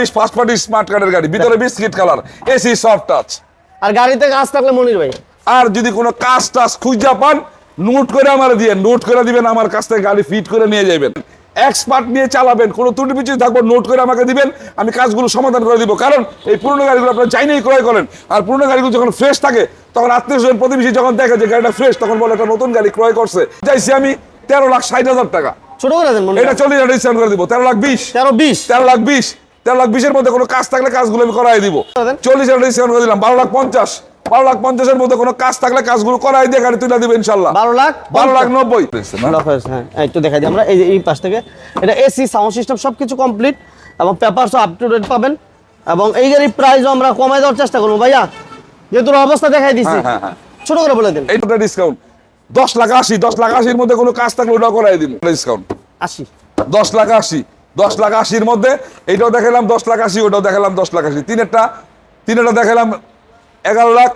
First party smart কার্ডের গাড়ি ভিতরে biscuit colour AC soft touch আর গাড়িতে কাজ থাকলে মনির ভাই। আর যদি কোনো কাজ টাজ খুঁজা পান নোট করে আমার দিয়ে নোট করে দিবেন আমার কাছ থেকে গাড়ি ফিট করে নিয়ে যাবেন এক্সপার্ট নিয়ে চালাবেন কোনো ত্রুটি পিছিয়ে থাকব নোট করে আমাকে দিবেন আমি কাজগুলো সমাধান করে দিব। কারণ এই পুরনো গাড়িগুলো আপনারা চাইলেই ক্রয় করেন। আর পুরনো গাড়িগুলো যখন ফ্রেশ থাকে তখন আত্মীয় স্বজন প্রতিবেশী যখন দেখে যে গাড়িটা ফ্রেশ তখন বলে একটা নতুন গাড়ি ক্রয় করছে। চাইছি আমি তেরো লাখ ষাট হাজার টাকা। ছোট করে দেন এটা চল্লিশ হাজার করে দিব তেরো লাখ বিশ। তেরো বিশ। তেরো লাখ বিশ। তেরো লাখ বিশের মধ্যে কোনো কাজ থাকলে কাজগুলো আমি করাই দিব। চল্লিশ হাজার ডিসকাউন্ট করে দিলাম বারো লাখ পঞ্চাশ। বারো লাখ পঞ্চাশের মধ্যে কোনো কাজ থাকলে কাজগুলো করাই দিয়ে গাড়ি তুলে দিবে ইনশাল্লাহ। বারো লাখ বারো লাখ নব্বই। হ্যাঁ এই একটু দেখাই দিই আমরা এই যে এই পাশ থেকে। এটা এসি সাউন্ড সিস্টেম সব কিছু কমপ্লিট এবং পেপারস আপ টু ডেট পাবেন। এবং এই গাড়ির প্রাইসও আমরা কমাই দেওয়ার চেষ্টা করব ভাইয়া। যেহেতু অবস্থা দেখাই দিচ্ছি হ্যাঁ, হ্যাঁ। ছোট করে বলে দিন। এইটা ডিসকাউন্ট দশ লাখ আশি দশ লাখ আশির মধ্যে কোনো কাজ থাকলে ওটা করাই দিব। ডিসকাউন্ট আশি। দশ লাখ আশি। দশ লাখ আশির মধ্যে, এইটাও দেখালাম দশ লাখ আশি, ওটাও দেখালাম দশ লাখ আশি। তিনেরটা তিনেরটা দেখালাম এগারো লাখ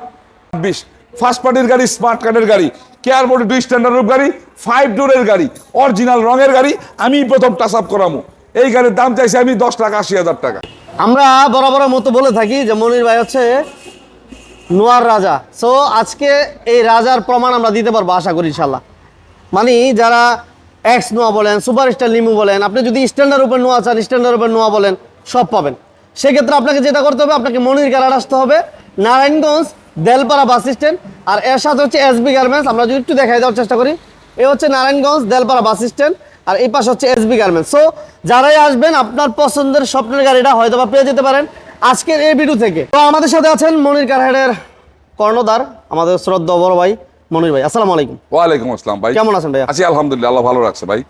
বিশ ফার্স্ট পার্টির গাড়ি স্মার্ট কার্ডের গাড়ি কেয়ার বোর্ড দুই স্ট্যান্ডার্ড গাড়ি ফাইভ ডোরের গাড়ি অরিজিনাল রঙের গাড়ি, আমি প্রথম টাচ আপ করামো। এই গাড়ির দাম চাইছি আমি দশ লাখ আশি হাজার টাকা। আমরা বরাবরের মতো বলে থাকি যে মনির ভাই হচ্ছে নোয়ার রাজা। সো আজকে এই রাজার প্রমাণ আমরা দিতে পারব, আশা করি ইনশাল্লাহ মানে যারা এক্স নোয়া বলেন সুপারস্টার লিমু বলেন, আপনি যদি স্ট্যান্ডার্ড উপর নোয়া চান স্ট্যান্ডার্ড উপর নোয়া বলেন, সব পাবেন। সেক্ষেত্রে আপনাকে যেটা করতে হবে, আপনাকে মনির গ্যারার আসতে হবে, নারায়ণগঞ্জ, দেলপাড়া বাস স্ট্যান্ড, আর এর সাথে হচ্ছে এসবি গার্মেন্টস আমরা যদি একটু দেখাই দেওয়ার চেষ্টা করি, এ হচ্ছে নারায়ণগঞ্জ, দেলপাড়া বাস স্ট্যান্ড, আর এই পাশে হচ্ছে এসবি গার্মেন্টস সো যারাই আসবেন, আপনার পছন্দের স্বপ্নের গাড়িটা হয়তো বা পেয়ে যেতে পারেন আজকের এই ভিডিও থেকে। তো আমাদের সাথে আছেন মনির কারহাটের কর্ণধার, আমাদের শ্রদ্ধা বড় ভাই মনির ভাই আসসালামু আলাইকুম। ওয়ালাইকুম আসসালাম ভাই। কেমন আছেন ভাইয়া? আছি আলহামদুলিল্লাহ আল্লাহ ভালো রাখছে ভাই।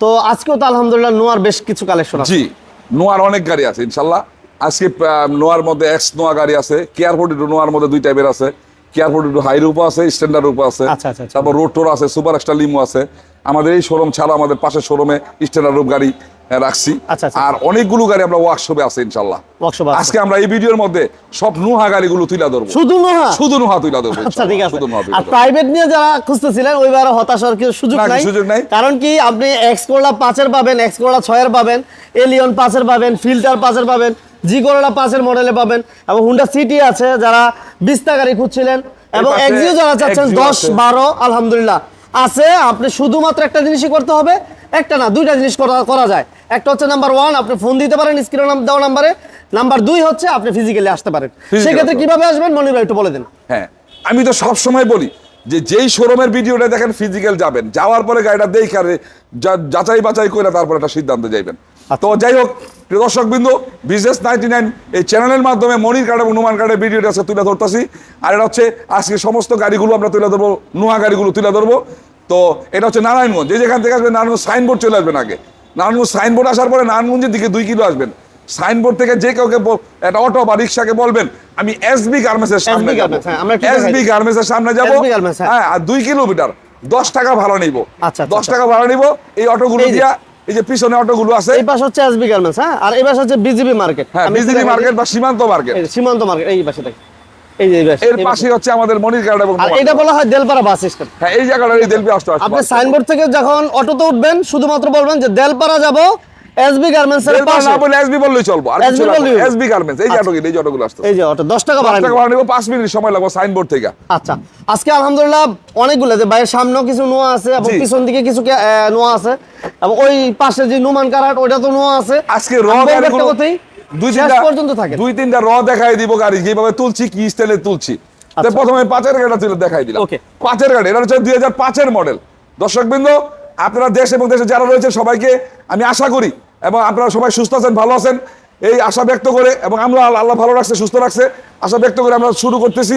তো আজকেও তো আলহামদুলিল্লাহ নোয়ার বেশ কিছু কালেকশন আছে। জি নোয়ার অনেক গাড়ি আছে ইনশাল্লাহ। আজকে নোয়ার মধ্যে এক্স নোয়া গাড়ি আছে কেয়ার ফোর্টি টু নোয়ার মধ্যে দুই টাইপের আছে। Care forty two high roof আছে স্ট্যান্ডার্ড রূপ আছে। আচ্ছা, আচ্ছা, আচ্ছা। তারপর রোড টোর আছে সুপার এক্সট্রা লিমো আছে। আমাদের এই শোরুম ছাড়া আমাদের পাশের শোরুমে স্ট্যান্ডার্ড রূপ গাড়ি রাখছি। আচ্ছা, আচ্ছা। আর অনেকগুলো গাড়ি আমরা ওয়ার্কশপে আছে ইনশাল্লাহ আজকে আমরা এই ভিডিওর মধ্যে সব নুহা গাড়িগুলো তুলে ধরবো। শুধু নোহা? শুধু নুহা তুলে ধরবো আচ্ছা ঠিক আছে। আর প্রাইভেট নিয়ে যারা খুঁজতেছিলেন ওইবার হতাশার কিছু সুযোগ নাই। সুযোগ নাই। কারণ কি আপনি এক্স করলা পাঁচের পাবেন এক্স করলা ছয়ের পাবেন এলিয়ন পাঁচের পাবেন ফিল্টার পাঁচের পাবেন জি করলা পাঁচের মডেলে পাবেন এবং হুন্ডা সিটি আছে যারা বিস্তা গাড়ি খুঁজছিলেন এবং এক্সিও যারা চাচ্ছেন দশ বারো আলহামদুলিল্লাহ। আছে আপনি শুধুমাত্র একটা জিনিসই করতে হবে একটা না দুইটা জিনিস করা করা যায়। একটা হচ্ছে নাম্বার ওয়ান আপনি ফোন দিতে পারেন স্ক্রিনে দেওয়া নাম্বারে নাম্বার দুই হচ্ছে আপনি ফিজিক্যালি আসতে পারেন। সেক্ষেত্রে কীভাবে আসবেন? মনির ভাই একটু বলে দেন। হ্যাঁ আমি তো সব সময় বলি যে যেই শোরুমের ভিডিওটা দেখেন ফিজিক্যাল যাবেন। যাওয়ার পরে গাড়িটা দেখারে যাচাই বাছাই করে তারপর একটা সিদ্ধান্ত যাইবেন। তো যাই হোক দর্শক বিন্দু বিজনেস নাইনটি নাইন এই চ্যানেলের মাধ্যমে মনির কার্ড এবং নুমান কার্ডের ভিডিওটা আজকে তুলে ধরতেছি। আর এটা হচ্ছে আজকে সমস্ত গাড়িগুলো আমরা তুলে ধরবো নুহা গাড়িগুলো তুলে ধরবো। তো এটা হচ্ছে নারায়ণগঞ্জ। যে যেখান থেকে আসবে নারায়ণগঞ্জ সাইনবোর্ড চলে আসবেন আগে। নারায়ণগঞ্জ সাইনবোর্ড আসার পরে নারায়ণগঞ্জের দিকে দুই কিলো আসবেন। সাইনবোর্ড থেকে যে কাউকে একটা অটো বা রিক্সাকে বলবেন আমি এসবি গার্মেন্টসের সামনে যাব। হ্যাঁ, এসবি গার্মেন্টসের সামনে যাব। হ্যাঁ। হ্যাঁ আর দুই কিলোমিটার দশ টাকা ভাড়া নিব। আচ্ছা, দশ আচ্ছা। টাকা ভাড়া নিব। এই অটোগুলো দিয়া এই যে পিছনে অটোগুলো আছে। এই পাশে হচ্ছে এসবি গার্মেন্টস হ্যাঁ আর এই পাশে হচ্ছে বিজিবি মার্কেট হ্যাঁ বিজিবি মার্কেট বা সীমান্ত মার্কেট সীমান্ত মার্কেট এই পাশে পাশে, এর পাশে হচ্ছে আমাদের মনির কার্ড এবং এটা বলা হয় দেলপাড়া বাস স্ট্যান্ড। হ্যাঁ এই জায়গাটা এই দেলবি আসতে আসতে আপনি সাইনবোর্ড থেকে যখন অটোতে উঠবেন শুধুমাত্র বলবেন যে দেলপাড়া যাব এসবি গার্মেন্টস এর পাশে। না বলে এসবি বললেই চলবো আর SB এসবি গার্মেন্টস এই যে অটোগুলো এই যে অটোগুলো আসছে এই যে অটো 10 টাকা দশ ভাড়া টাকা ভাড়া নিব পাঁচ মিনিট সময় লাগবে সাইনবোর্ড থেকে। আচ্ছা আজকে আলহামদুলিল্লাহ অনেকগুলো যে বাইরের সামনেও কিছু নোয়া আছে এবং পিছন দিকে কিছু নোয়া আছে। এবং ওই পাশে যে নুমান কারাট ওইটা তো নোয়া আছে। আজকে র দুই শেষ তিনটা পর্যন্ত থাকে দুই তিনটা র দেখাই দিব গাড়ি তুলছি কি স্টাইলে তুলছি। আচ্ছা। প্রথমে পাঁচের গাড়িটা দেখাই দিলাম. পাঁচের গাড়ি এটা হচ্ছে দুই হাজার পাঁচের মডেল দর্শক বৃন্দ আপনারা দেশ এবং দেশে যারা রয়েছে সবাইকে আমি আশা করি এবং আপনারা সবাই সুস্থ আছেন ভালো আছেন এই আশা ব্যক্ত করে এবং আমরা আল্লাহ আল্লাহ ভালো রাখছে সুস্থ রাখছে আশা ব্যক্ত করে আমরা শুরু করতেছি।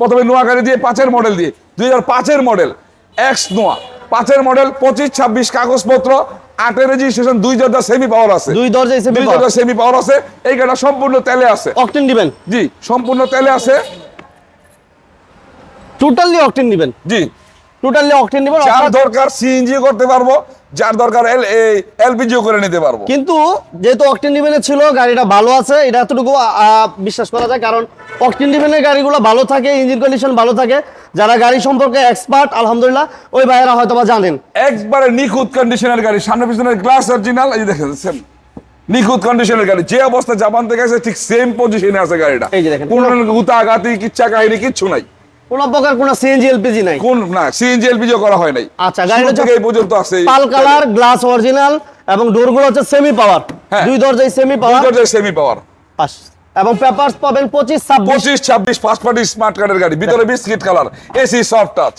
প্রথমে নোয়া গাড়ি দিয়ে পাঁচের মডেল দিয়ে। দুই হাজার পাঁচের মডেল এক্স নোয়া। পাঁচের মডেল পঁচিশ ছাব্বিশ কাগজপত্র আটের রেজিস্ট্রেশন দুই দরজা সেমি পাওয়ার আছে। দুই দরজা সেমি দুই দরজা সেমি পাওয়ার আছে। এই গাড়িটা সম্পূর্ণ তেলে আছে। অকটেন দিবেন? জি সম্পূর্ণ তেলে আছে। টোটালি অকটেন দিবেন? জি। টোটালি অকটেন দিবেন যার দরকার সিএনজি করতে পারব। যার দরকার এল এলপিজিও করে নিতে পারব। কিন্তু যেহেতু অকটেন ডিভেনের ছিল গাড়িটা ভালো আছে এটা এতটুকু বিশ্বাস করা যায়। কারণ অকটেন ডিভেনের গাড়িগুলো ভালো থাকে ইঞ্জিন কন্ডিশন ভালো থাকে। যারা গাড়ি সম্পর্কে এক্সপার্ট আলহামদুলিল্লাহ ওই ভাইয়েরা হয়তো বা জানেন। একবারে নিখুঁত কন্ডিশনের গাড়ি সামনে পিছনের গ্লাস অরিজিনাল এই দেখেন নিখুঁত কন্ডিশনের গাড়ি যে অবস্থা জাপান থেকে আছে ঠিক সেম পজিশনে আছে গাড়িটা। এই যে দেখেন। কোন গুতা গাতি কিচ্ছা কাহিনী কিচ্ছু নাই। কোন প্রকার কোন সিএনজি এলপিজি নাই। কোন না সিএনজি এলপিজি করা হয় নাই। আচ্ছা, গাড়িটা থেকে এই পর্যন্ত আছে পাল কালার গ্লাস অরিজিনাল এবং ডোরগুলো হচ্ছে সেমি পাওয়ার হ্যাঁ। দুই দরজায় সেমি পাওয়ার সেমি পাওয়ার এবং পেপারস পাবেন ফার্স্ট পার্টি স্মার্ট কার্ডের গাড়ি। ভিতরে biscuit colour AC soft touch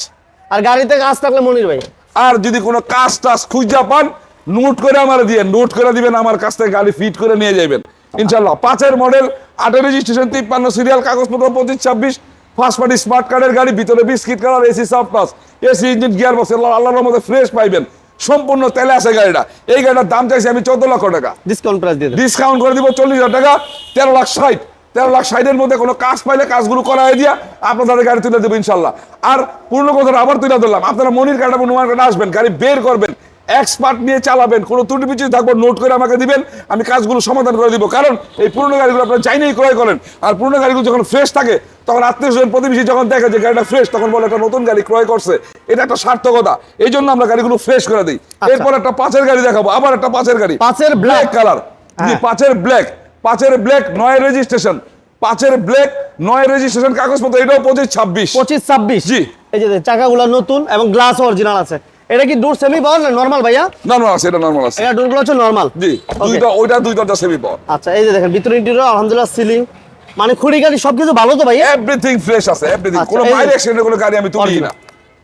আর গাড়িতে কাজ থাকলে মনির ভাই। আর যদি কোনো কাজ টাজ খুঁজা পান নোট করে আমার দিয়ে নোট করে দিবেন আমার কাছ থেকে গাড়ি ফিট করে নিয়ে যাবেন ইনশাল্লাহ পাঁচের মডেল আটের রেজিস্ট্রেশন তিপ্পান্ন সিরিয়াল কাগজপত্র পঁচিশ ছাব্বিশ। ফার্স্ট পার্টি স্মার্ট কার্ডের গাড়ি ভিতরে biscuit colour AC soft touch AC engine gear box আল্লাহর মধ্যে ফ্রেশ পাইবেন। সম্পূর্ণ তেলে আছে গাড়িটা। এই গাড়িটার দাম চাইছি আমি চোদ্দ লক্ষ টাকা। ডিসকাউন্ট প্রাইস দিয়ে ডিসকাউন্ট করে দিব চল্লিশ হাজার টাকা তেরো লাখ ষাট। তেরো লাখ ষাটের মধ্যে কোনো কাজ পাইলে কাজগুলো করাই দিয়া আপনাদের গাড়ি তুলে দেবো ইনশাল্লাহ। আর পূর্ণ কথাটা আবার তুলে ধরলাম। আপনারা মনির কাটা নুমার কাটা আসবেন গাড়ি বের করবেন। এক্সপার্ট নিয়ে চালাবেন কোনো ত্রুটি পিছিয়ে থাকব নোট করে আমাকে দিবেন আমি কাজগুলো সমাধান করে দিব। কারণ এই পুরনো গাড়িগুলো আপনারা চাইলেই ক্রয় করেন। আর পুরনো গাড়িগুলো যখন ফ্রেশ থাকে তখন আত্মীয় স্বজন প্রতিবেশী যখন দেখে যে গাড়িটা ফ্রেশ তখন বলে একটা নতুন গাড়ি ক্রয় করছে। এটা একটা সার্থকতা। এই জন্য আমরা গাড়িগুলো ফ্রেশ করে দিই। এরপর একটা পাঁচের গাড়ি দেখাবো আবার একটা পাঁচের গাড়ি। পাঁচের ব্ল্যাক কালার। পাঁচের ব্ল্যাক পাঁচের ব্ল্যাক নয় রেজিস্ট্রেশন পাঁচের ব্ল্যাক নয় রেজিস্ট্রেশন কাগজপত্র এটাও পঁচিশ ছাব্বিশ। পঁচিশ ছাব্বিশ। জি। এই যে চাকাগুলো নতুন এবং গ্লাস অরিজিনাল আছে। এটা কি ডোর সেমি পাওয়ার না নর্মাল ভাইয়া? নর্মাল আছে এটা নর্মাল আছে। এটা ডোরগুলো হচ্ছে নর্মাল জি দুইটা ওইটা দুই দরজা সেমি পাওয়ার আচ্ছা এই যে দেখেন ভিতরে ইন্টেরিয়র আলহামদুলিল্লাহ সিলিং মানে খুঁড়ি গাড়ি সবকিছু ভালো তো ভাই এভরিথিং ফ্রেশ আছে এভরিথিং আচ্ছা, কোনো বাইরে অ্যাক্সিডেন্ট কোনো গাড়ি আমি তুলি না।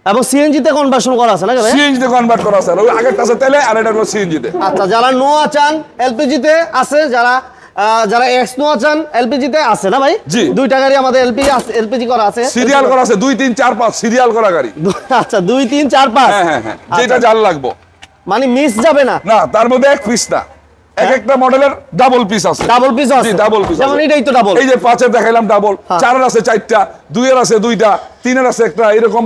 এবং সিএনজি তে কনভার্সন করা আছে না ভাই সিএনজি তে কনভার্ট করা আছে। আর ওই আগের কাছে তেলে আর এটা হলো সিএনজি তে আচ্ছা যারা নোয়া চান এলপিজি তে আছে যারা যারা এক্স নোয়া চান এলপিজি তে আছে না ভাই? জি। দুইটা গাড়ি আমাদের এলপিজি এলপিজি করা আছে। সিরিয়াল করা আছে দুই তিন চার পাঁচ সিরিয়াল করা গাড়ি। আচ্ছা দুই তিন চার পাঁচ। হ্যাঁ হ্যাঁ হ্যাঁ আচ্ছা, যেটা জাল লাগবো। মানে মিস যাবে না? না তার মধ্যে এক পিস না। এক একটা মডেলের ডাবল পিস আছে। ডাবল পিস আছে। জি, double piece যেমন আছে। এটাই তো ডাবল এই যে পাঁচের দেখাইলাম ডাবল হ্যাঁ। চারের আছে চারটা দুইয়ের আছে দুইটা তিনের আছে একটা এরকম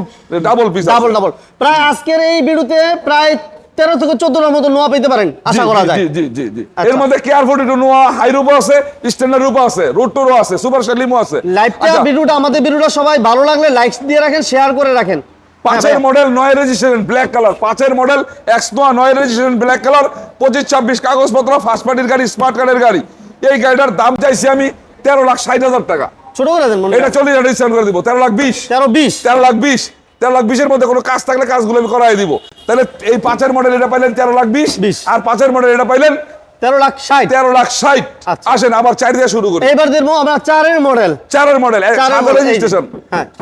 ডাবল পিস ডাবল ডাবল প্রায় আজকের এই ভিডিওতে প্রায় তেরো থেকে চোদ্দটার মতো নোয়া পেতে পারেন আশা করা যায়। জি জি জি। জি আচ্ছা। এর মধ্যে KR forty two Noah high রূপও আছে স্ট্যান্ডার্ড রূপও আছে রোড টুরও আছে সুপার শালিমও আছে। লাইভটা আচ্ছা, ভিডিওটা আমাদের ভিডিওটা সবাই ভালো লাগলে লাইক দিয়ে রাখেন শেয়ার করে রাখেন। পাঁচের হ্যাঁ, মডেল নয় রেজিস্ট্রেশন ব্ল্যাক কালার পাঁচের মডেল এক্স নোয়া নয় রেজিস্ট্রেশন ব্ল্যাক কালার পঁচিশ ছাব্বিশ কাগজপত্র ফার্স্ট পার্টির গাড়ি স্মার্ট কার্ডের গাড়ি। এই গাড়িটার দাম চাইছি আমি তেরো লাখ ষাট হাজার টাকা। ছোট করে দেন এটা চল্লিশ হাজার ডিসকাউন্ট করে দিব তেরো লাখ বিশ। তেরো বিশ। তেরো লাখ বিশ। তেরো লাখ বিশের মধ্যে কোনো কাজ থাকলে কাজগুলো আমি করাই দিব। তাহলে এই পাঁচের মডেল এটা পাইলেন তেরো লাখ বিশ বিশ। আর পাঁচের মডেল এটা পাইলেন তেরো লাখ ষাট। তেরো লাখ ষাট। আচ্ছা। আসেন আবার চার দিয়ে শুরু করি। এবার দেখব আমরা চারের মডেল চারের মডেল সাদা। রেজিস্ট্রেশন।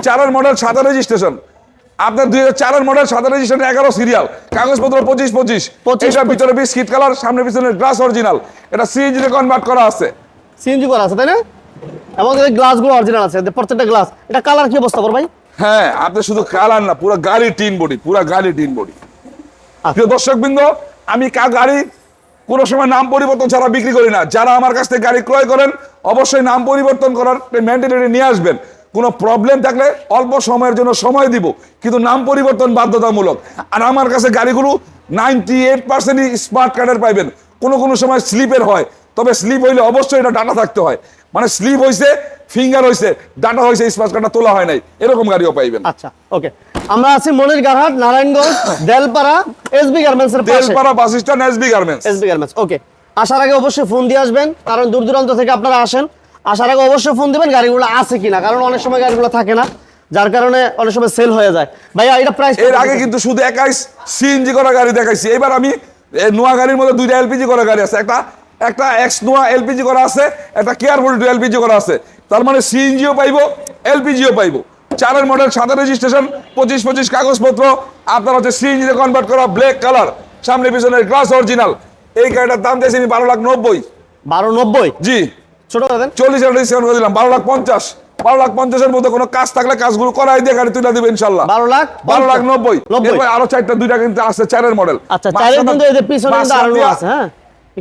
চারের মডেল সাদা রেজিস্ট্রেশন আপনার দুই হাজার চারের মডেল সাদা রেজিস্ট্রেশন এগারো সিরিয়াল কাগজপত্র পঁচিশ পঁচিশ। 25, এটার ভিতরে বিস্কিট কালার সামনে পিছনে গ্লাস অরিজিনাল এটা সিএনজি তে কনভার্ট করা আছে। সিএনজি করা আছে তাই না? এবং এই গ্লাসগুলো অরিজিনাল আছে প্রত্যেকটা গ্লাস এটা কালার কি অবস্থা বল ভাই? হ্যাঁ আপনি শুধু কালার না পুরো গাড়ি টিন বডি পুরো গাড়ি টিন বডি আচ্ছা। প্রিয় দর্শক বৃন্দ আমি কা গাড়ি কোনো সময় নাম পরিবর্তন ছাড়া বিক্রি করি না। যারা আমার কাছ থেকে গাড়ি ক্রয় করেন অবশ্যই নাম পরিবর্তন করার মেন্টালিটি নিয়ে আসবেন। কোনো প্রবলেম থাকলে অল্প সময়ের জন্য সময় দিব কিন্তু নাম পরিবর্তন বাধ্যতামূলক। আর আমার কাছে গাড়িগুলো নাইনটি এইট পার্সেন্টই স্মার্ট কার্ডের পাইবেন। কোনো কোনো সময় স্লিপের হয় তবে স্লিপ হইলে অবশ্যই এটা ডাটা থাকতে হয়। মানে স্লিপ হয়েছে ফিঙ্গার হয়েছে ডাটা হয়েছে স্মার্ট কার্ডটা তোলা হয় নাই। এরকম গাড়িও পাইবেন। আচ্ছা ওকে। আমরা আছি মনির গারহাট নারায়ণগঞ্জ দেলপাড়া এসবি গার্মেন্টস এর পাশে। Telpara bus stand SB garments SB garments okay. আসার আগে অবশ্যই ফোন দিয়ে আসবেন কারণ দূর দূরান্ত থেকে আপনারা আসেন। আসার আগে অবশ্যই ফোন দিবেন গাড়িগুলো আছে কিনা কারণ অনেক সময় গাড়িগুলো থাকে না যার কারণে অনেক সময় সেল হয়ে যায়। ভাইয়া এটা প্রাইস এর আগে কিন্তু শুধু একাই সিএনজি করা গাড়ি দেখাইছি। এবার আমি নোয়া গাড়ির মধ্যে দুইটা এলপিজি করা গাড়ি আছে। একটা একটা এক্স নোয়া এলপিজি করা আছে একটা কেয়ার টু এলপিজি করা আছে। তার মানে সিএনজিও পাইবো এলপিজিও পাইবো। চারের মডেল সাদা রেজিস্ট্রেশন পঁচিশ পঁচিশ কাগজপত্র। আপনার হচ্ছে সিএনজিতে কনভার্ট করা ব্ল্যাক কালার সামনে পিছনের গ্লাস অরিজিনাল এই গাড়িটার দাম চাইছি আমি বারো লাখ নব্বই। বারো নব্বই? জি। ছোট করে চল্লিশ হাজার ডিসকাউন্ট করে দিলাম বারো লাখ পঞ্চাশ। বারো লাখ পঞ্চাশের মধ্যে কোনো কাজ থাকলে কাজগুলো করাই দিয়ে গাড়ি তুলে দিবে ইনশাল্লাহ। বারো লাখ বারো লাখ নব্বই। আরও চারটা দুইটা কিন্তু আছে চারের মডেল আচ্ছা চারের কিন্তু পিছনে আরও আছে হ্যাঁ?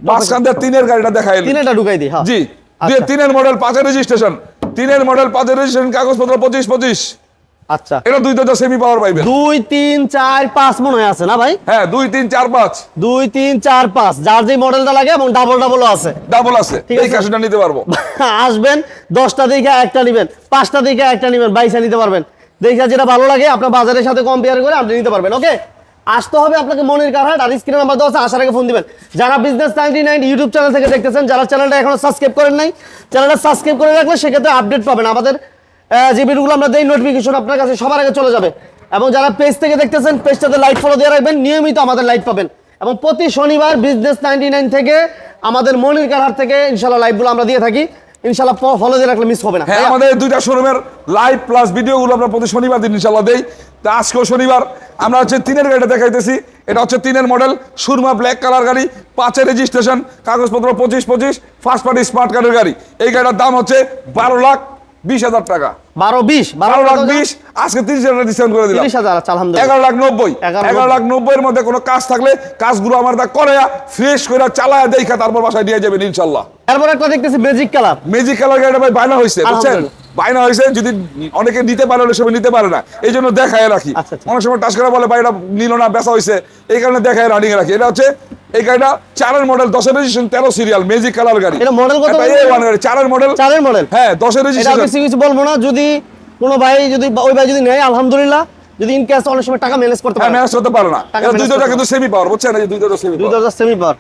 মাঝখান দিয়ে তিনের গাড়িটা দেখাই ঢুকাই দিই হ্যাঁ। জি আচ্ছা। দিয়ে তিনের মডেল পাঁচের রেজিস্ট্রেশন তিনের মডেল পাঁচের রেজিস্ট্রেশন কাগজপত্র পঁচিশ পঁচিশ। আচ্ছা। এটা দুই দুটো সেমি পাওয়ার পাইবে। দুই তিন চার পাঁচ মনে হয় আছে না ভাই? হ্যাঁ দুই তিন চার পাঁচ। দুই তিন চার পাঁচ। যার যে মডেলটা লাগে এবং ডাবল ডাবলও আছে। ডাবল আছে। এই। ক্যাশটা নিতে পারব। আসবেন দশটা দিকে একটা নিবেন পাঁচটা দিকে একটা নিবেন বাইশা নিতে পারবেন। দেখা যেটা ভালো লাগে আপনার বাজারের সাথে কম্পেয়ার করে আপনি নিতে পারবেন ওকে আসতে হবে আপনাকে মনির কারহাট আর স্ক্রিনে নাম্বার দেওয়া আছে, আসার আগে ফোন দিবেন। যারা business ninety nine YouTube channel থেকে দেখতেছেন, যারা চ্যানেলটা এখনও সাবস্ক্রাইব করেন নাই চ্যানেলটা সাবস্ক্রাইব করে রাখলে সেক্ষেত্রে আপডেট পাবেন। আমাদের যে ভিডিওগুলো আমরা দেই নোটিফিকেশন আপনার কাছে সবার আগে চলে যাবে। এবং যারা পেজ থেকে দেখতেছেন পেজটাতে লাইক ফলো দিয়ে রাখবেন, নিয়মিত আমাদের লাইক পাবেন। এবং প্রতি শনিবার বিজনেস নাইনটি নাইন থেকে আমাদের মনির কারহাট থেকে ইনশাল্লাহ লাইভগুলো আমরা দিয়ে থাকি। ইনশাল্লাহ ফলো দিয়ে রাখলে মিস হবে না। হ্যাঁ আমাদের দুইটা শোরুমের লাইভ প্লাস ভিডিওগুলো আমরা প্রতি শনিবার দিন ইনশাআল্লাহ দেই। তা আজকেও শনিবার আমরা হচ্ছে তিনের গাড়িটা দেখাইতেছি। এটা হচ্ছে তিনের মডেল সুরমা ব্ল্যাক কালার গাড়ি পাঁচের রেজিস্ট্রেশন কাগজপত্র পঁচিশ পঁচিশ ফার্স্ট পার্টি স্মার্ট কার্ডের গাড়ি। এই গাড়িটার দাম হচ্ছে বারো লাখ বিশ হাজার টাকা। বারো বিশ বারো লাখ বিশ আজকে তিরিশ হাজার ডিসকাউন্ট করে দিলাম। তিরিশ হাজার আচ্ছা আলহামদুলিল্লাহ। এগারো লাখ নব্বই। এগারো এগারো লাখ নব্বই। মধ্যে কোনো কাজ থাকলে কাজগুলো আমার দা করে ফ্রেশ করে চালায় দেখা তারপর বাসায় নিয়ে যাবেন ইনশাল্লাহ। এরপর একটা দেখতেছি ম্যাজিক কালার মেজিক কালার গাড়িটা ভাই বায়না হয়েছে বুঝছেন? বায়না হয়েছে যদি অনেকে নিতে পারে অনেক সময় নিতে পারে না। এই জন্য দেখায় রাখি। আচ্ছা, আচ্ছা। অনেক সময় টাচ করে বলে বাইরা নিল না বেচা হয়েছে এই কারণে দেখায় রানিং রাখি। এটা হচ্ছে এই গাড়িটা চারের মডেল দশের রেজিস্ট্রেশন তেরো সিরিয়াল মেজিক কালার গাড়ি। এটা মডেল কত একটা বললেন? A1 গাড়ি, চারের মডেল চারের মডেল হ্যাঁ দশের রেজিস্ট্রেশন কিছু বলব না যদি কোনো ভাই যদি ওই ভাই যদি নেয় আলহামদুলিল্লাহ যদি ইন ক্যাশ অনেক সময় টাকা ম্যানেজ করতে হ্যাঁ পারে। ম্যানেজ করতে পারে না। দুই দুইটা কিন্তু সেমি পাওয়ার বুঝছেন? দুই দুটো সেমি দুই দরজা সেমি পাওয়ার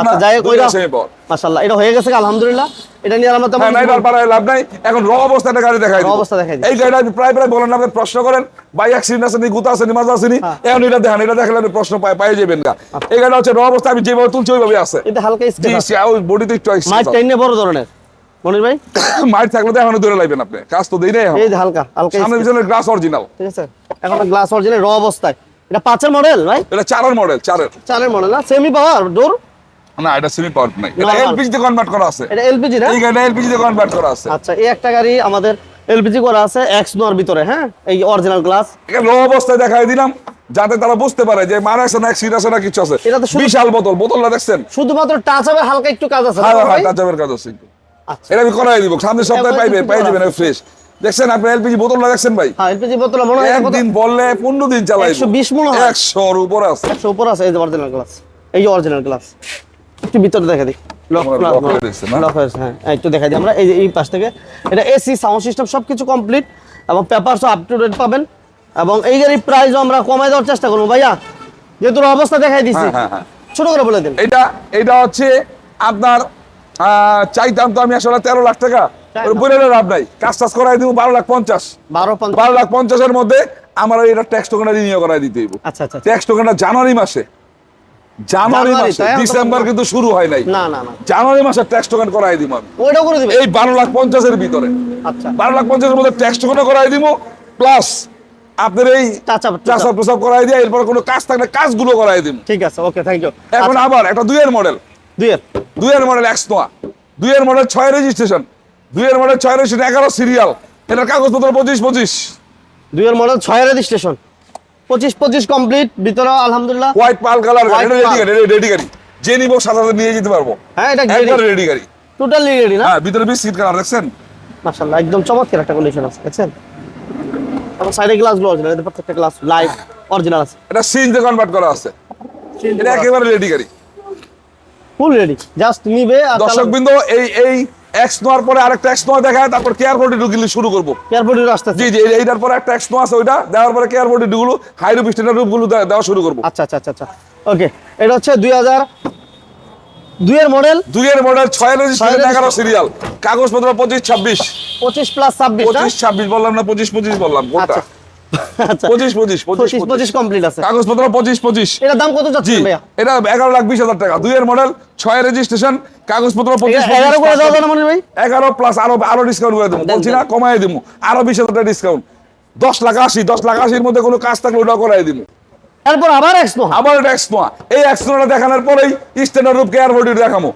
আচ্ছা আচ্ছা যাই হোক। মাশাআল্লাহ এটা হয়ে গেছে আলহামদুলিল্লাহ। এটা নিয়ে আমরা তেমন হ্যাঁ লাভ নাই। এখন র অবস্থাটা গাড়ি দেখাই দিই অবস্থা দেখাই দিই। এই গাড়িটা আপনি প্রায় প্রায় বলেন আপনি প্রশ্ন করেন। বাই অ্যাক্সিডেন্ট আছে নি গুতা আছে নি মাজা আছে নি হ্যাঁ। এখন এটা দেখেন এটা দেখলে আপনি প্রশ্ন পাই পাই যাবেন গা। এই গাড়িটা হচ্ছে র অবস্থা আমি যেভাবে তুলছি ওইভাবে আছে। এটা হালকা স্কেচ সে ওই বডিতে একটু মাইক টাইনে বড় ধরনের। মনির ভাই? মাইট থাকলে তো এখনও দূরে লাগবেন আপনি। কাজ তো দেই নাই এই হালকা হালকা সামনে পিছনে গ্লাস অরিজিনাল ঠিক আছে? এখন গ্লাস অরিজিনাল র অবস্থায়। এটা পাঁচের মডেল ভাই এটা চারের মডেল চারের। চারের মডেল না? সেমি পাওয়ার ডোর না এটা সেমি পাওয়ার নাই। এটা এলপিজি তে কনভার্ট করা আছে। এটা এলপিজি না? এই গাড়িটা এলপিজি তে কনভার্ট করা আছে। আচ্ছা এই একটা গাড়ি আমাদের এলপিজি করা আছে এক্স নোর ভিতরে হ্যাঁ? এই অরিজিনাল গ্লাস এটা লো অবস্থায় দেখাই দিলাম যাতে তারা বুঝতে পারে যে মারা আছে না অ্যাক্সিডেন্ট আছে না কিছু আছে। এটা তো বিশাল বোতল বোতলটা দেখছেন? শুধুমাত্র টাচ হবে হালকা একটু কাজ আছে হ্যাঁ হ্যাঁ ভাই? কাজাবের কাজ আছে আচ্ছা। এটা আমি করাই দিব সামনের সপ্তাহে পাইবে পাই ফ্রেশ দেখছেন আপনি এলপিজি বোতলটা দেখছেন ভাই? হ্যাঁ এলপিজি বোতল মনে হয় একদিন বললে পনেরো দিন চালাই 120 মনে হয়। একশোর উপরে আছে। একশো উপর আছে এই অরিজিনাল গ্লাস এই যে অরিজিনাল গ্লাস একটু ভিতরে দেখা দিই। হয়ে হ্যাঁ একটু দেখা দিই। আমরা এই এই পাশ থেকে এটা এসি সাউন্ড সিস্টেম সব কিছু কমপ্লিট এবং পেপারসও আপ টু ডেট পাবেন এবং এই গাড়ির প্রাইসও আমরা কমাই দেওয়ার চেষ্টা করব। ভাইয়া যেহেতু অবস্থা দেখাই হ্যাঁ। ছোট করে বলে দিন। এটা এটা হচ্ছে আপনার চাইতাম তো আমি আসলে তেরো লাখ টাকা বলে লাভ নাই। কাজ টাজ করাই দিব বারো লাখ পঞ্চাশ। বারো লাখ পঞ্চাশের মধ্যে আমার এটা ট্যাক্স টোকেনটা রিনিউ করাই দিতে হইব। আচ্ছা আচ্ছা আচ্ছা। ট্যাক্স টোকেনটা জানুয়ারি মাসে। জানুয়ারি মাসে তো- ডিসেম্বর কিন্তু শুরু হয় নাই। না না না। জানুয়ারি মাসে ট্যাক্স টোকেন করাই দিব আমি। ওইটাও করে দিবে এই বারো লাখ পঞ্চাশের ভিতরে। আচ্ছা। বারো লাখ পঞ্চাশের মধ্যে ট্যাক্স টোকেনও করাই দিব প্লাস আপনার এই up। প্রসাব করাই দিয়ে এরপর কোনো কাজ থাকলে কাজগুলো করাই দিব ঠিক আছে ওকে থ্যাংক ইউ এখন আবার একটা দুইয়ের মডেল দুইয়ের? দুইয়ের মডেল এক্স নোয়া। দুইয়ের মডেল ছয় রেজিস্ট্রেশন দুইয়ের মডেল ছয় রেজিস্ট্রেশন এগারো সিরিয়াল এটার কাগজপত্র পঁচিশ পঁচিশ। দুইয়ের মডেল ছয় রেজিস্ট্রেশন পঁচিশ পঁচিশ কমপ্লিট ভিতরে আলহামদুলিল্লাহ। হোয়াইট পাল কালার গাড়ি রেডি গাড়ি রেডি গাড়ি। যে নিব সাথে সাথে নিয়ে যেতে পারব। হ্যাঁ এটা রেডি গাড়ি। টোটালি রেডি না? হ্যাঁ ভিতরে বিশ সিট কালার দেখছেন? মাশাআল্লাহ একদম চমৎকার একটা কন্ডিশন আছে দেখছেন? এবং সাইডে গ্লাসগুলো অরিজিনাল এদের প্রত্যেকটা গ্লাস লাইভ অরিজিনাল আছে। এটা সিএনজি কনভার্ট করা আছে। এটা একেবারে রেডি গাড়ি। ফুল রেডি জাস্ট নিবে আর দর্শক বিন্দু এই এই এক্স পরে আরেকটা এক্স নোয়া দেখায় তারপর কেয়ার বডি ঢুকিলে শুরু করব। এয়ারপোর্টে আসতেছে। জি জি এইটার পরে একটা এক্স আছে ওইটা দেওয়ার পরে কেয়ার বডি ঢুকলো হাই রুপ স্ট্যান্ডার্ড রূপগুলো দেওয়া শুরু করব। আচ্ছা আচ্ছা আচ্ছা আচ্ছা। ওকে এটা হচ্ছে দুই হাজার দুইয়ের মডেল দুইয়ের মডেল ছয় রেজিস্ট্রেশন এগারো সিরিয়াল কাগজপত্র পঁচিশ ছাব্বিশ। পঁচিশ প্লাস ছাব্বিশ পঁচিশ ছাব্বিশ বললাম না পঁচিশ পঁচিশ বললাম কোনটা? আচ্ছা আচ্ছা। পঁচিশ পঁচিশ পঁচিশ পঁচিশ পঁচিশ। কমপ্লিট আছে। কাগজপত্র পঁচিশ পঁচিশ। এটার দাম কত যাচ্ছে ভাইয়া? এটা এগারো লাখ বিশ হাজার টাকা। দুইয়ের মডেল ছয় রেজিস্ট্রেশন কাগজপত্র পঁচিশ এগারো করে দেওয়া যায় ভাই? এগারো প্লাস আরও আরও ডিসকাউন্ট করে দেবো। বলছি না কমাই দিব আরও বিশ হাজার টাকা ডিসকাউন্ট দশ লাখ আশি দশ লাখ আশির মধ্যে কোনো কাজ থাকলে ওটা করাই দিব আবার আবার এই দেখানোর পরেই স্ট্যান্ডার্ড দেখামো।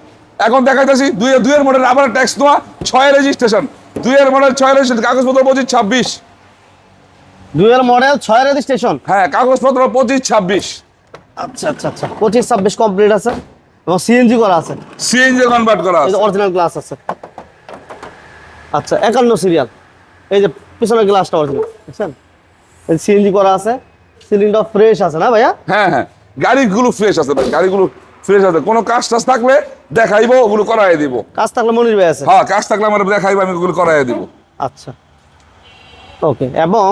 এখন দেখাইতেছি দুই দুইয়ের মডেল আবার এক্সনোয়া ছয় রেজিস্ট্রেশন দুইয়ের মডেল ছয় রেজিস্ট্রেশন কাগজপত্র পঁচিশ ছাব্বিশ। দুইয়ের মডেল ছয় রেজিস্ট্রেশন। হ্যাঁ কাগজপত্র পঁচিশ ছাব্বিশ। আচ্ছা আচ্ছা আচ্ছা। পঁচিশ ছাব্বিশ কমপ্লিট আছে এবং সিএনজি করা আছে। সিএনজি কনভার্ট করা আছে। অরিজিনাল গ্লাস আছে। আচ্ছা একান্ন সিরিয়াল এই যে পিছনের গ্লাসটা অরিজিনাল বুঝছেন এই সিএনজি করা আছে। সিলিংটা ফ্রেশ আছে না ভাইয়া? হ্যাঁ হ্যাঁ। গাড়িগুলো ফ্রেশ আছে ভাই গাড়িগুলো ফ্রেশ আছে। কোনো কাজ টাজ থাকলে দেখাইবো ওগুলো করাই দিব। কাজ থাকলে মনির ভাই আছে। হ্যাঁ কাজ থাকলে আমার দেখাইবো আমি ওগুলো করাই দিব। আচ্ছা। ওকে এবং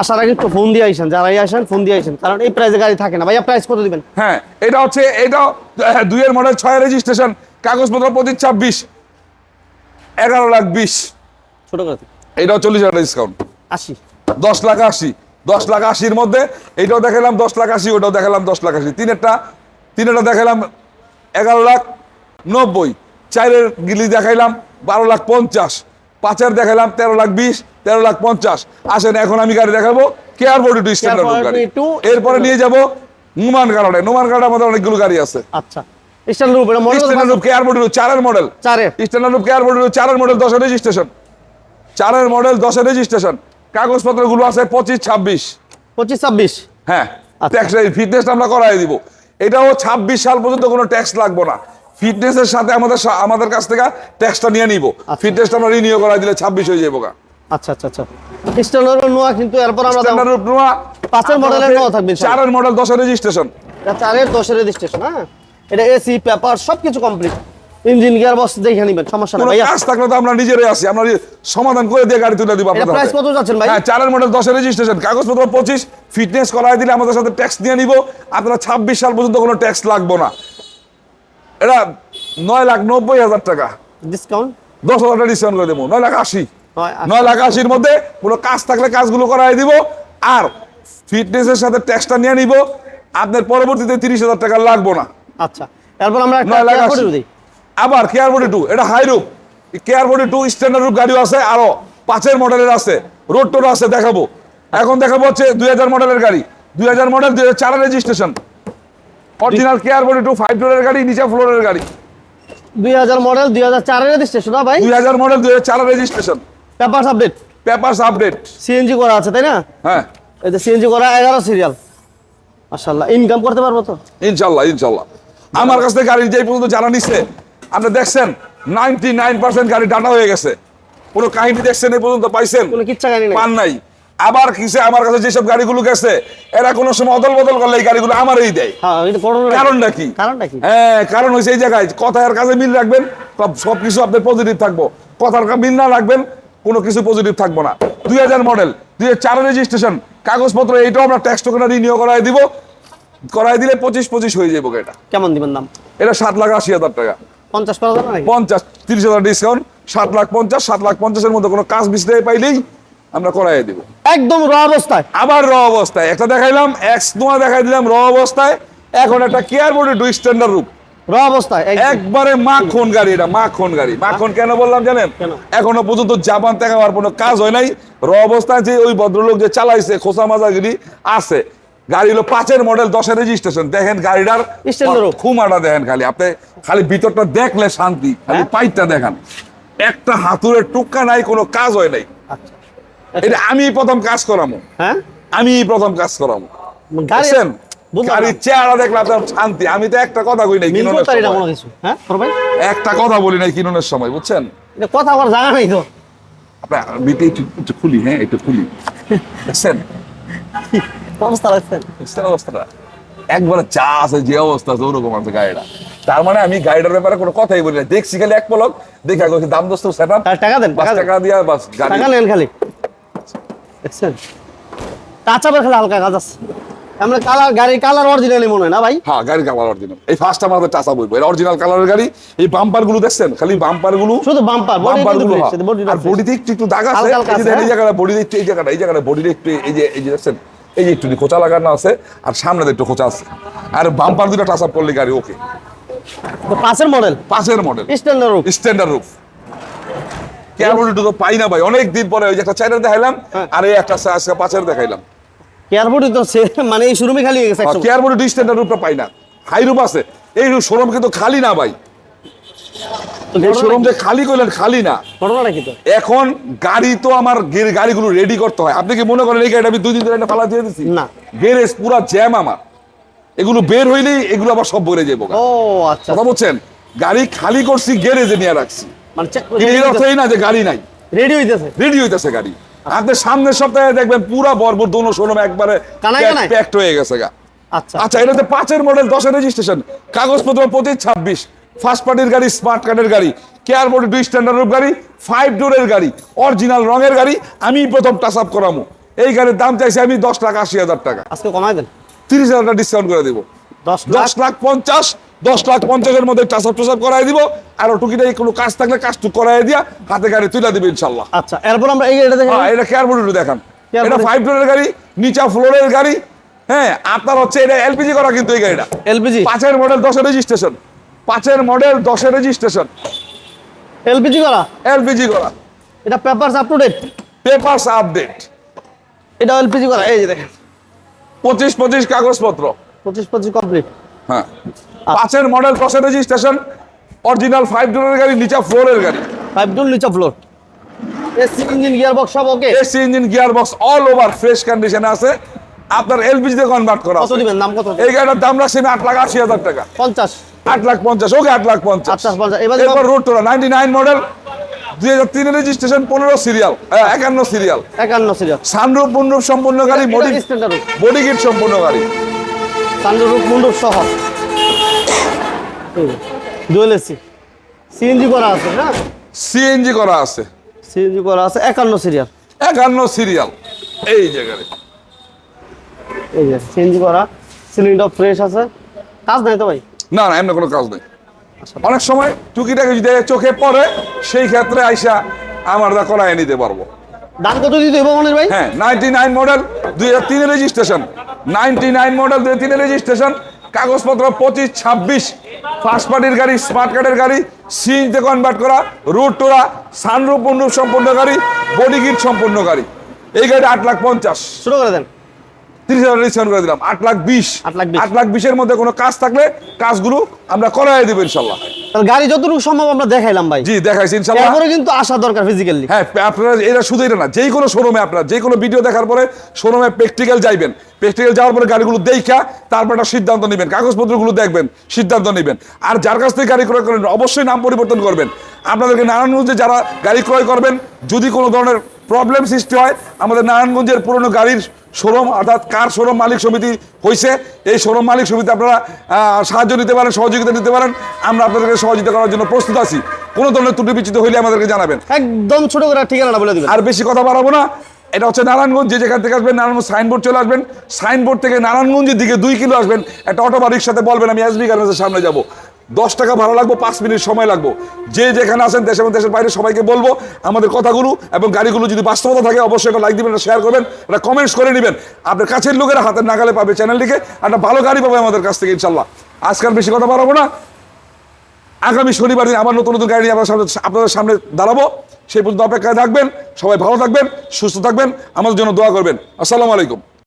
আসার আগে একটু ফোন দিয়ে আইসেন যারাই আসেন ফোন দিয়ে আইসেন কারণ এই প্রাইসে গাড়ি থাকে না। ভাইয়া প্রাইস কত দিবেন? হ্যাঁ এটা হচ্ছে এটা আহ, দুইয়ের মডেল ছয় রেজিস্ট্রেশন কাগজপত্র প্রতি ছাব্বিশ এগারো লাখ বিশ। ছোট করে। এটাও চল্লিশ হাজার ডিসকাউন্ট আশি। দশ লাখ আশি দশ লাখ আশির মধ্যে এইটাও দেখালাম দশ লাখ আশি ওটাও দেখালাম দশ লাখ আশি। তিনেরটা তিনেরটা দেখালাম এগারো লাখ নব্বই চারের গিলি দেখাইলাম বারো লাখ পঞ্চাশ পাঁচের দেখাইলাম তেরো লাখ বিশ তেরো লাখ পঞ্চাশ। আসেন এখন আমি গাড়ি দেখাবো কেয়ার বডি টু স্ট্যান্ডার্ড গাড়ি। এরপরে নিয়ে যাব নুমান কারণে নুমান কারণে আমাদের অনেকগুলো গাড়ি আছে। আচ্ছা। Standard roof standard roof KR body চারের মডেল চারের স্ট্যান্ডার্ড রূপ কেয়ার বডি চারের মডেল দশের রেজিস্ট্রেশন চারের মডেল দশের রেজিস্ট্রেশন কাগজপত্রগুলো আছে পঁচিশ ছাব্বিশ। পঁচিশ ছাব্বিশ? হ্যাঁ আচ্ছা। ট্যাক্স আমরা করাই দিব। এটাও ছাব্বিশ সাল পর্যন্ত কোনো ট্যাক্স লাগবে না। ফিটনেসের সাথে আমাদের আমাদের কাছ থেকে ট্যাক্সটা নিয়ে নিব। ফিটনেসটা আমরা রিনিউ করাই দিলে ছাব্বিশ হয়ে যাব আচ্ছা আচ্ছা আচ্ছা। স্ট্যান্ডার্ড নোয়া কিন্তু এরপর আমরা স্ট্যান্ডার্ড নোয়া পাঁচের মডেলের নোয়া থাকবে চারের মডেল দশের রেজিস্ট্রেশন এটা চারের দশের রেজিস্ট্রেশন হ্যাঁ? এটা এসি পেপার সবকিছু কমপ্লিট ইঞ্জিন গিয়ার বক্স দেখে নেবেন সমস্যা নেই ভাইয়া। কাজ থাকলে তো আমরা নিজেরাই আছি আমরা সমাধান করে দিয়ে গাড়ি তুলে দিব আপনাদের প্রাইস কত যাচ্ছেন ভাই? হ্যাঁ চারের মডেল দশের রেজিস্ট্রেশন কাগজপত্র পঁচিশ ফিটনেস করাই দিলে আমাদের সাথে ট্যাক্স নিয়ে নিব। আপনারা ছাব্বিশ সাল পর্যন্ত কোনো ট্যাক্স লাগবে না। এটা নয় লাখ নব্বই হাজার টাকা। ডিসকাউন্ট দশ হাজার টাকা ডিসকাউন্ট করে দেবো নয় লাখ আশি। নয়। লাখ আশির মধ্যে কোনো কাজ থাকলে কাজগুলো করাই দিব। আর ফিটনেসের সাথে ট্যাক্সটা নিয়ে নিব। আপনার পরবর্তীতে তিরিশ হাজার টাকা লাগবো না। আচ্ছা এরপর আমরা একটা নয় লাখ আশি। আবার কেয়ার বডি টু এটা high roof KR body two standard roof গাড়িও আছে আরও পাঁচের মডেলের আছে। রোড টোড আছে দেখাবো। এখন দেখাবো হচ্ছে দুই হাজার মডেলের গাড়ি। দুই হাজার মডেল দুই হাজার চারের registration original KR body two five ডোরের গাড়ি নিচে ফ্লোরের গাড়ি। দুই হাজার মডেল দুই হাজার চারের রেজিস্ট্রেশন ভাই? দুই হাজার মডেল দুই হাজার চারের registration paper update papers update CNG করা আছে তাই না? হ্যাঁ। এই যে সিএনজি করা এগারো সিরিয়াল মাশাল্লাহ ইনকাম করতে পারব তো? ইনশাল্লাহ ইনশাল্লাহ আমার কাছ থেকে গাড়ি যেই পর্যন্ত জানা নিচ্ছে আপনি দেখছেন নাইনটি নাইন পার্সেন্ট গাড়ি ডাটা হয়ে গেছে। কোনো কাহিনী দেখছেন এই পর্যন্ত পাইছেন? কোনো কিচ্ছা নেই। পান নাই। আবার কিসে আমার কাছে যেসব গাড়িগুলো গেছে এরা কোনো সময় অদল বদল করলে এই গাড়িগুলো আমারই দেয়। হ্যাঁ কারণটা কি? কারণটা কি? হ্যাঁ কারণ হচ্ছে এই জায়গায় কথার কাছে মিল রাখবেন সব সবকিছু আপনার পজিটিভ থাকব। কথার মিল না রাখবেন কোনো কিছু পজিটিভ থাকব না। দুই হাজার মডেল দুই হাজার চারের রেজিস্ট্রেশন কাগজপত্র এইটাও আমরা ট্যাক্স টোকেনা রিনিউ করাই দিব। করাই দিলে পঁচিশ পঁচিশ হয়ে যাব এটা। কেমন দিবেন দাম? এটা সাত লাখ আশি হাজার টাকা। পঞ্চাশ পঞ্চাশ তিরিশ হাজার ডিসকাউন্ট সাত লাখ পঞ্চাশ সাত লাখ পঞ্চাশের মধ্যে কোনো কাজ বিস্তারে পাইলেই আমরা করাই দিব। একদম র অবস্থায়। আবার র অবস্থায়। একটা দেখাইলাম এক্স নোয়া দেখাই দিলাম র অবস্থায়। এখন একটা কেয়ার বোর্ডে টু স্ট্যান্ডার্ড রূপ র অবস্থায়। একবারে মাখন গাড়ি এটা মাখন গাড়ি। মাখন কেন বললাম জানেন? এখনও পর্যন্ত জাপান থেকে আমার কোনো কাজ হয় নাই। র অবস্থায় যে ওই ভদ্রলোক যে চালাইছে খোসা মাজাগিরি আছে। গাড়ি হলো পাঁচের মডেল দশের রেজিস্ট্রেশন দেখেন গাড়িটার। খুমাটা দেখেন খালি। আপনি খালি ভিতরটা দেখলে শান্তি খালি হ্যাঁ? পাইটটা দেখান। একটা হাতুরের টুক্কা নাই কোনো কাজ হয় নাই। আচ্ছা। এটা আমি প্রথম কাজ করামো। হ্যাঁ? আমি প্রথম কাজ করামো। গাড়ির চেহারা দেখলে আপনার শান্তি। আমি তো একটা কথা কই নাই মিল করতে না কোনো কিছু হ্যাঁ? ভাই? একটা কথা বলি নাই কিনুনের সময় বুঝছেন? এটা কথা আমার জানা নেই তো। আপনার বিটে একটু একটু খুলি হ্যাঁ? একটু খুলি। দেখছেন অবস্থা লাগছেন অবস্থাটা? একবারে চা আছে যে অবস্থা আছে ওরকম আছে গাড়িটা। তার মানে আমি গাড়িটার ব্যাপারে কোনো কথাই বলি না দেখছি খালি এক পলক দেখে দাম দোস্ত সেট। টাকা দেন টাকা দিয়া বাস টাকা নেন খালি। দেখছেন? টাচাপের খালি হালকা কাজ আছে। আমরা কালার গাড়ির কালার অরিজিনালি মনে হয় না ভাই? হ্যাঁ গাড়ির কালার অরিজিনাল এই ফার্স্ট আমাদের টাচা বইবো এটা অরিজিনাল কালারের গাড়ি। এই বাম্পারগুলো দেখছেন? খালি বাম্পারগুলো শুধু বাম্পার বাম্পারগুলো আর বডিতে একটু একটু দাগ আছে। এই হ্যাঁ? জায়গাটা বডিতে একটু এই জায়গাটা এই জায়গাটা বডিতে একটু এই যে এই যে দেখছেন? এই যে একটু খোঁচা লাগানো আছে আর সামনে একটু খোঁচা আছে। আর বাম্পার দুটো টাচ আপ করলে গাড়ি ওকে পাঁচের মডেল পাঁচের model standard roof standard roof KR তো পাই না ভাই। অনেক দিন পরে ওই যে একটা চাইনার দেখাইলাম হ্যাঁ। আর এই একটা পাঁচের দেখাইলাম। কেয়ারবডি তো মানে এই শোরুমে খালি হয়ে গেছে স্ট্যান্ডার্ড রুফটা পাই না। হাই রুফ আছে। এই শোরুম কিন্তু খালি না ভাই। তো শোরুম যে খালি করলেন খালি না। এখন গাড়ি তো আমার গাড়িগুলো রেডি করতে হয়। আপনি কি মনে করেন এই গাড়িটা আমি দুই দিন ধরে ফালা দিয়ে দিচ্ছি না। গ্যারেজ পুরা জ্যাম আমার। এগুলো বের হইলেই এগুলো আবার সব বেড়ে যাব ও আচ্ছা। কথা বলছেন গাড়ি খালি করছি গ্যারেজে নিয়ে রাখছি। মানে এর অর্থ এই না যে গাড়ি নাই। রেডি হইতেছে। রেডি হইতেছে গাড়ি। আপনি সামনের সপ্তাহে দেখবেন পুরা বরবর দোনো শোরুম একবারে? প্যাকড হয়ে গেছে গা। আচ্ছা। আচ্ছা এটা হচ্ছে পাঁচের মডেল দশের রেজিস্ট্রেশন কাগজপত্র প্রতি ছাব্বিশ। ফার্স্ট পার্টির গাড়ি স্মার্ট কার্ডের গাড়ি। কেয়ার বোর্ড দুই স্ট্যান্ডার্ড রূপ গাড়ি ফাইভ ডোরের গাড়ি অরিজিনাল রঙের গাড়ি আমি প্রথম টাচ আপ করামু। এই গাড়ির দাম চাইছি আমি দশ লাখ আশি হাজার টাকা। আজকে কমাই দেন। তিরিশ হাজার টাকা ডিসকাউন্ট করে দিব। দশ লাখ পঞ্চাশ দশ লাখ পঞ্চাশের মধ্যে টাসাপ টাসাপ করাই দিব আর টুকিটাই কোনো কাজ থাকলে কাজ টুক করাই দিয়া হাতে গাড়ি তুলে দিবে ইনশাল্লাহ আচ্ছা এরপর আমরা দেখেন হ্যাঁ এটা কেয়ারবুট একটু দেখান। এটা ফাইভ ডোরের গাড়ি নিচা ফ্লোরের গাড়ি হ্যাঁ আপনার হচ্ছে এটা এলপিজি করা কিন্তু এই গাড়িটা। এলপিজি পাঁচের মডেল দশের রেজিস্ট্রেশন পাঁচের মডেল দশের রেজিস্ট্রেশন এলপিজি করা? এলপিজি করা। এটা papers up to date papers update এটা এলপিজি করা এই যে দেখেন। পঁচিশ পঁচিশ কাগজপত্র। পঁচিশ পঁচিশ কমপ্লিট হ্যাঁ। পাঁচের মডেল দশের রেজিস্ট্রেশন অরিজিনাল ফাইভ ডোরের গাড়ি নিচা ফ্লোরের গাড়ি। ফাইভ ডুল নিচা floor AC engine gear box সব okay AC engine gear box all over fresh কন্ডিশনে আছে। আপনার এলপিজি তে কনভার্ট করা কত। দিবেন? দাম কত এই গাড়িটার দাম রাখছি আমি আট লাখ আশি হাজার টাকা। পঞ্চাশ। আট লাখ পঞ্চাশ ওকে আট লাখ পঞ্চাশ। আচ্ছা পঞ্চাশ। এবার এরপর রোড টোরা নাইনটি নাইন মডেল দুই হাজার তিনের রেজিস্ট্রেশন পনেরো সিরিয়াল একান্ন সিরিয়াল একান্ন সিরিয়াল সানরূপ মুন্ডুপ সম্পূর্ণ গাড়ি বডি বডি কিট সম্পূর্ণ গাড়ি। সানরুফ মুন্ডুপ সহ। ডুয়েল এসি সিএনজি করা আছে হ্যাঁ সিএনজি করা আছে। সিএনজি করা আছে একান্ন সিরিয়াল। একান্ন সিরিয়াল। এই জায়গায় এই যে সিএনজি করা সিলিন্ডার ফ্রেশ আছে। কাজ নাই তো ভাই? না না এমনি কোনো কাজ নেই। অনেক সময় টুকিটাকে যদি চোখে পড়ে সেই ক্ষেত্রে আইসা আমার দা করায় নিতে পারব। দাম কত দিতে হবে মনির ভাই? হ্যাঁ নাইনটি নাইন মডেল দুই হাজার তিনের রেজিস্ট্রেশন নাইনটি নাইন মডেল দুই তিনের রেজিস্ট্রেশন কাগজপত্র পঁচিশ ছাব্বিশ ফার্স্ট পার্টির গাড়ি স্মার্ট কার্ডের গাড়ি সিএনজিতে কনভার্ট করা রুট টোরা সানরুপ অনুরূপ সম্পূর্ণ গাড়ি বডি গিট সম্পূর্ণ গাড়ি। এই গাড়িটা আট লাখ পঞ্চাশ। শুরু করে দেন। তিরিশ হাজার ডিসকাউন্ট করে দিলাম। আট লাখ বিশ। আট লাখ বিশ। আট লাখ বিশের মধ্যে কোনো কাজ থাকলে কাজগুলো আমরা করাই দেবো ইনশাল্লাহ। তাহলে গাড়ি যতটুকু সম্ভব আমরা দেখাইলাম ভাই। জি দেখাইছি ইনশাল্লাহ। এরপরে কিন্তু আসা দরকার ফিজিক্যালি হ্যাঁ আপনারা এটা শুধু এটা না যেই কোনো শোরুমে আপনারা যে কোনো ভিডিও দেখার পরে শোরুমে প্র্যাকটিক্যাল যাইবেন। প্র্যাকটিক্যাল যাওয়ার পরে গাড়িগুলো দেখা তারপর একটা সিদ্ধান্ত নেবেন। কাগজপত্রগুলো দেখবেন সিদ্ধান্ত নেবেন। আর যার কাছ থেকে গাড়ি ক্রয় করেন অবশ্যই নাম পরিবর্তন করবেন। আপনাদেরকে নারায়ণগঞ্জে যারা গাড়ি ক্রয় করবেন যদি কোনো ধরনের প্রবলেম সৃষ্টি হয় আমাদের নারায়ণগঞ্জের পুরনো গাড়ির শোরুম অর্থাৎ কার শোরুম মালিক সমিতি হয়েছে এই শোরুম মালিক সমিতি আপনারা সাহায্য নিতে পারেন সহযোগিতা নিতে পারেন আমরা আপনাদেরকে সহযোগিতা করার জন্য প্রস্তুত আছি। কোনো ধরনের ত্রুটি বিচ্ছিত হইলে আমাদেরকে জানাবেন। একদম ছোট করে ঠিকানাটা বলে দিবেন। আর বেশি কথা বাড়াবো না এটা হচ্ছে নারায়ণগঞ্জ যে যেখান থেকে আসবেন নারায়ণগঞ্জ সাইনবোর্ড চলে আসবেন সাইনবোর্ড থেকে নারায়ণগঞ্জের দিকে দুই কিলো আসবেন একটা অটো বা রিক্সাতে বলবেন আমি এসবি গার্মেন্টসের সামনে যাব। দশ টাকা ভাড়া লাগবো, পাঁচ মিনিট সময় লাগবো। যে যেখানে আছেন দেশ এবং দেশের বাইরে সবাইকে বলব আমাদের কথাগুলো এবং গাড়িগুলো যদি বাস্তবতা থাকে, অবশ্যই এটা লাইক দিবেন এটা শেয়ার করবেন এটা কমেন্টস করে নেবেন। আপনার কাছের লোকেরা হাতের নাগালে পাবে চ্যানেলটিকে একটা ভালো গাড়ি পাবে আমাদের কাছ থেকে, ইনশাল্লাহ। আজকাল বেশি কথা বাড়াবো না। আগামী শনিবার দিন আবার নতুন নতুন গাড়ি নিয়ে সামনে আপনাদের সামনে দাঁড়াবো। সেই পর্যন্ত অপেক্ষায় থাকবেন। সবাই ভালো থাকবেন, সুস্থ থাকবেন। আমাদের জন্য দোয়া করবেন। আসসালামু আলাইকুম।